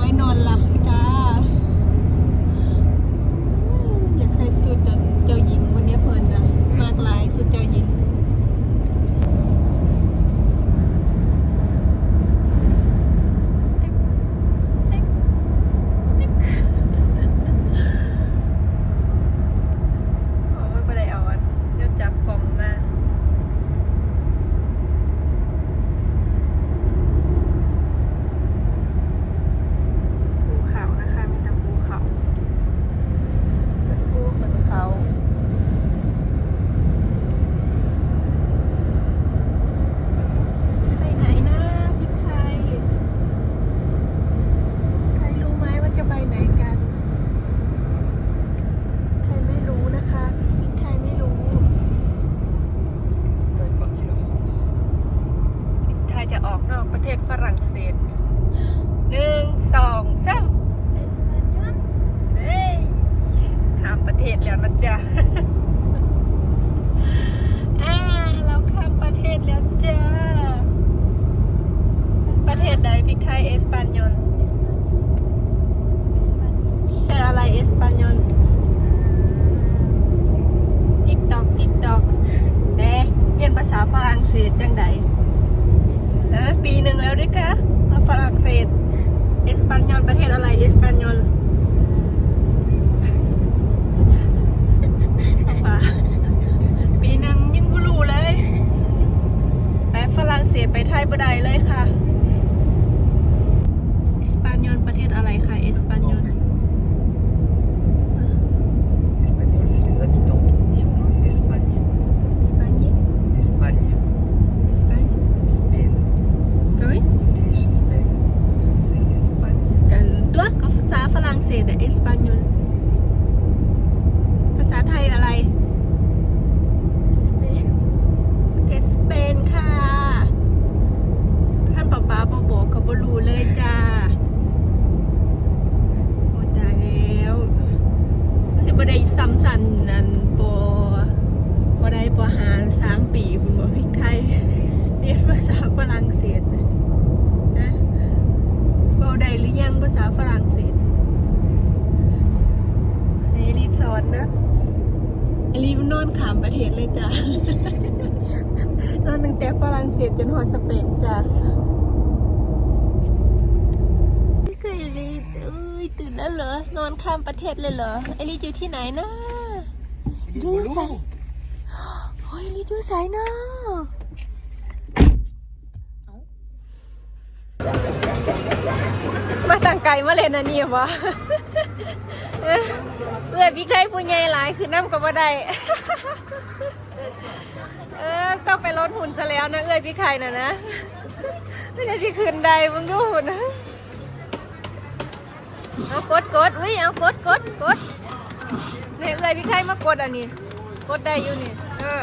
น้อยนอนหลับ ฝรั่งเศสหนึ่งสองสามเฮ้ยข้ามประเทศแล้วนะจ๊ะอ่าเราข้ามประเทศแล้วจ้าประเทศใดพิกไทยเอสปานยอนอะไรเอสปานยอน รั่งเศสไปไทยบ่ได้เลยค่ะเอสปานยอลประเทศอะไรคะเอสปานยอล Espagnol, c'est les habitants. Ici, on est en Espagne. เอสปานยิ Espagne, เอสปาน Spain, ก็ไม่ English, Spain, français, Espagne. กันตัวก็ภาษาฝรั่งเศสแต่เอสปานยอลภาษาไทยอะไร Spain. ประเทศสเปนค่ะ ท่านป๊าป๊าบอบอกกับบรู้เลยจ้าโอ้ตายแล้วรู้สึกบ่ได้ซ้ำสันนั่นปอบ่ได้ปอหารสามปีคุณบ่พริกไทย เรียนภาษาฝรั่งเศสนะนะเบาได้หรือยังภาษาฝรั่งเศสไอรีสอนนะไอรีมันนอนขามประเทศเลยจ้ะ นอนตั้งแต่ฝ รั่งเศสจนหอดสเปนจ้ะไม่เคยรีเอ้ยตื่นแล้วเหรอนอนข้ามประเทศเลยเหรอไอรีอยู่ที่ไหนนะไอรีอยู่ใส่โอ้ยไอรีอยู่ใส่นะมาต่างไกลมาเลยนะเนี่ยวะเอ้ยเอื้อยพี่ใครผู้ใหญ่หลายคือน้ำกับว่าได้ เออต้องไปลดหุ่นซะแล้วนะเอ้ยพี่ไข่น่ะนะไม่ได้ที่คืนใดมึงดูหุ่นนะเอากดกดอุ้ยเอากดกดกดเนี่ยเอ้ยพี่ไข่มากดอันนี้ กดได้อยู่นี่เออ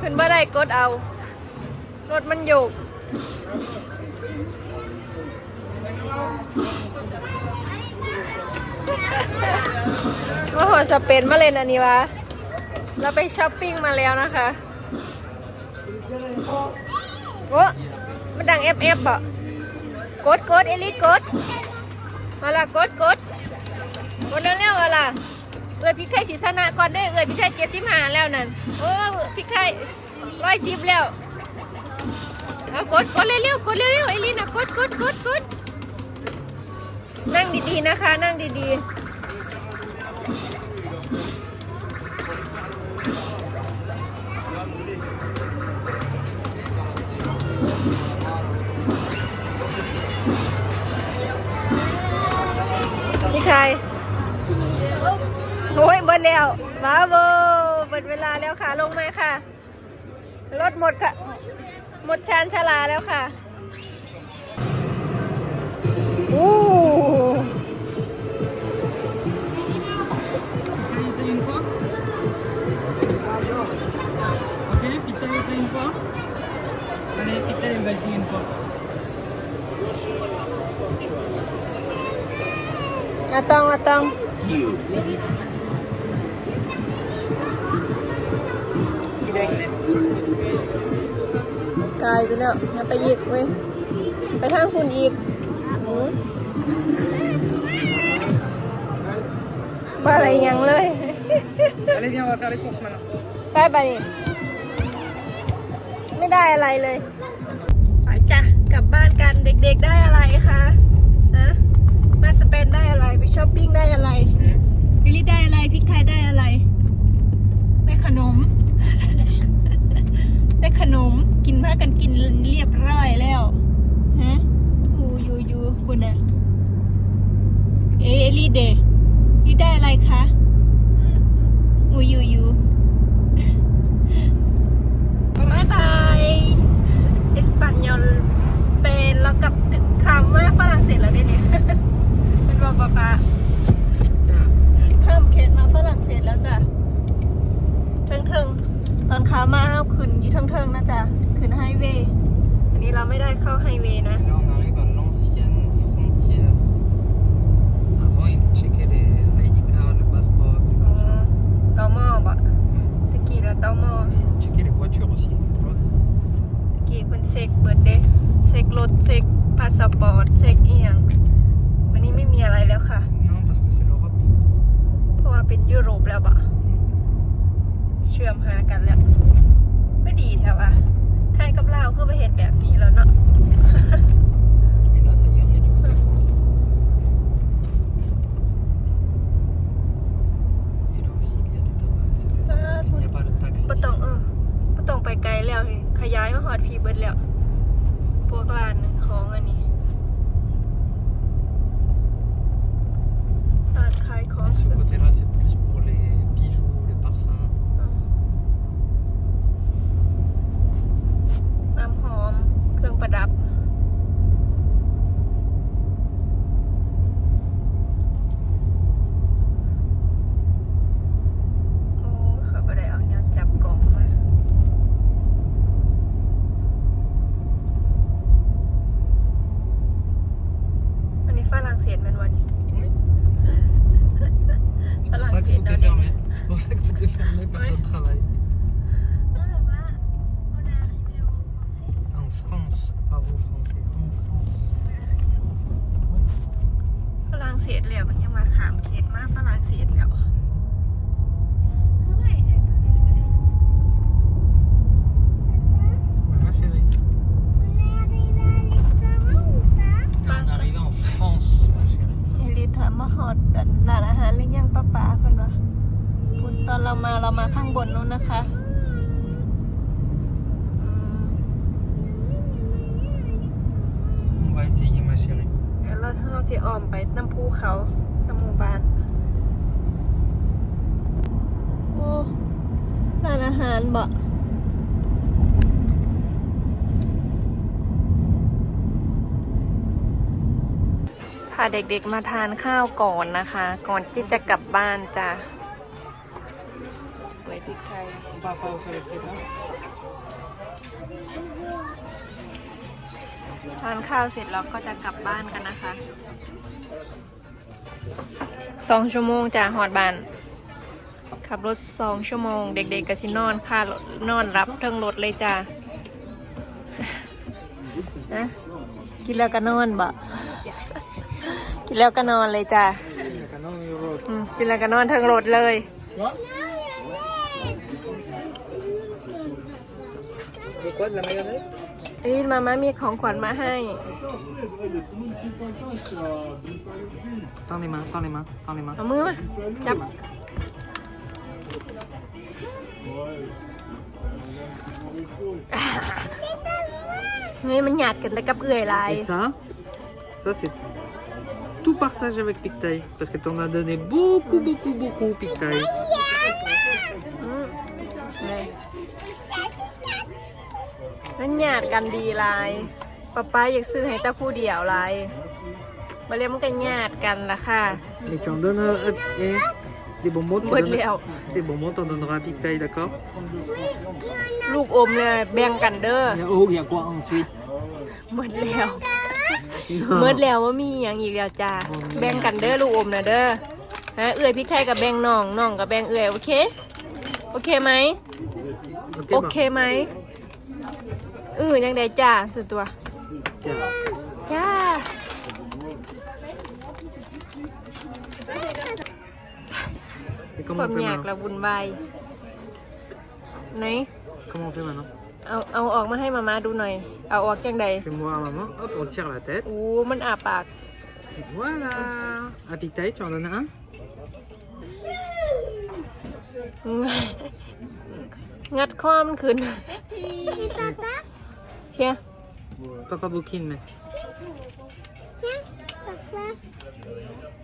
ขึ้นบ่ได้กดเอารถมันอยู่มาหอสเปนมาเล่นอันนี้วะ เราไปช้อปปิ้งมาแล้วนะคะโอ้มันดัง F F อะกดกดเอลิกดมาละกดกดกดเร็วๆมาละเอ้ยพี่ไข่สีสนะก่อนได้เอ้ยพี่ไข่เจ็ดสิบห้าแล้วนั่นโอ้พี่ไข่ร้อยสิบแล้วเอากดกดเร็วๆกดเร็วๆเอลินะกดกดกดกดนั่งดีๆนะคะ นั่งดีๆ นี่ใคร โอ้ยเบิดแล้วว้าวโบเบิดเวลาแล้วค่ะ ลงมาค่ะ รถหมดค่ะ หมดชานชาลาแล้วค่ะ ไกลายไปแล้วอย่าไปอีกเว้ย ไปทางคุณอีกหือบ่อะไรยังเลยไปไปดิไม่ได้อะไรเลยไปจ้ะกลับบ้านกันเด็กๆได้อะไรคะนะมาสเปนได้อะไร ไปช้อปปิ้งได้อะไร วิลลี่ได้อะไรพริกไทยได้อะไร ได้ขนม ได้ขนมกินมากันกินเรียบร้อยแล้วฮะอูยูยูคุณอะเอลีเดลี่ได้อะไรคะอูยูยูบายบายเอสปันยอลสเปนเรากลับถึงคำว่าฝรั่งเศสแล้วเนี่ยเป็นบอปะปะข้ามเขตมา ฝรั่งเศสแล้วจ้ะเทิงเทิงตอนขามาเอาขึ้นอยู่เทิงเทิงนะจ๊ะคืนนไฮเวย์อันนี้เราไม่ได้เข้าไฮเวย์นะ Là, on arrive à l'ancienne าก่อ๋ต่อมอบะตะกี้นะตอมอตะกี้คุณเซกเบิดเดเซกรถเซกพาสปอร์ตเซกเอียงวันนี้ไม่มีอะไรแล้วค่ะ ว่าเป็นยุโรปแล้วบะเชื่อมหากันแล้วก็ดีแถวอะไทยกับลาวคือไปเห็นแบบนี้แล้วเนาะ Et là, ça y est, on est du côté français. Et là aussi, il y a des tabacs, etc. Ah, Parce qu'il n'y a pas de taxe บ่ ici. ต้องเออบ่ต้องไปไกลแล้วนี่ขยายมาหอดพีเบิดแล้ว พวกร้านของอันนี้ ร้านขายของ Mais ce สุด côté-là, c'est plus pour les bijoux, les parfums. น้ำหอม เครื่องประดับ โอ้เขาบ่ได้เอาแนวจับกล่องมา อันนี้ฝรั่งเศสแมันวันนี้ Oui. ฝ C'est รั่ง pour ça เศ que ส tout เดี๋ยว est นี้ fermé. C'est pour ça que tout est fermé, personne ne travaille. En France, pas aux Français, en France. ฝรั่งเศสแล้วก็ยังมาขามเขตมาฝรั่งเศสแล้ว Voilà, chérie. Là, on est arrivé en France, ma chérie. เอลิถามมาหอดร้านอาหารหรือยังป้าป๋าคนวะคุณตอนเรามาเรามาข้างบนนู้นนะคะอืม On va essayer, ma chérie. เดี๋ยวเราสิออมไปน้ำภูเขาน้ำหมู่บ้าน โอ้ร้านอาหารบ่พาเด็กๆมาทานข้าวก่อนนะคะ ก่อนที่จะกลับบ้านจ้ะไว้พริกไทย On va pas vous faire les frites, hein ทานข้าวเสร็จแล้วก็จะกลับบ้านกันนะคะสองชั่วโมงจ้ะหอดบ้าน ขับรถสองชั่วโมง เด็กๆกับสินอนค่ารถนอนรับเทิงรถเลยจ้ะนะกินแล้วก็นอนบ่กินแล้วก็นอนเลยจ้ะ Le canon euro. อืมกินแล้วก็นอนเทิงรถเลย De quoi De la mayonnaise อัน นี้มาม่ามีของขวัญมาให้ Tends les mains, tends les mains, tends les mains. เอามือมา จับ เฮ้ยมันหยาดกันแต่กับเอื่อยลาย Et ça Ça, c'est tout partage avec Pictail. Parce que t'en as donné beaucoup, beaucoup, beaucoup, Pictail. อืมเลย มันหยาดกันดีลายป้าป้าอยากซื้อให้แต่ผู้เดียวลายมาเรียกมันก็หยาดกันละค่ะ Et tu en donnes euh, et des bonbons, tu Bonne donnes- Léo. Des bonbons, t'en donneras à Pictail, d'accord ลูกอมเนี่ยแบ่งกันเด้อ Il y a- Oh, il y a quoi ensuite หมดแล้ว Non. เมื่อแล้วว่ามีอย่างอีกแล้วจ้าแบ่งกันเด้อลูกอมนะเด้อฮะเอื่อยพริกไทยกับแบ่งน้องน้องกับแบ่งเอื่อยโอเค โอเคไหม Ok, โอ bah, เคไหมเออยังไดจ้าสุดตัว tiens. จ้า Et ค comment วา on ม fait อยาก maintenant ละวุ่นวายไหน Comment on fait maintenant เอาเอาออกมาให้มามาดูหน่อย เอาออกจังใด Fais-moi à maman. Hop, on tire la tête. อู้มันอาปาก Voilà. À Pictail, tu en donnes un งัดข้อมันขึ้นเชี Tiens. Papa bouquine, mais. Tiens, papa.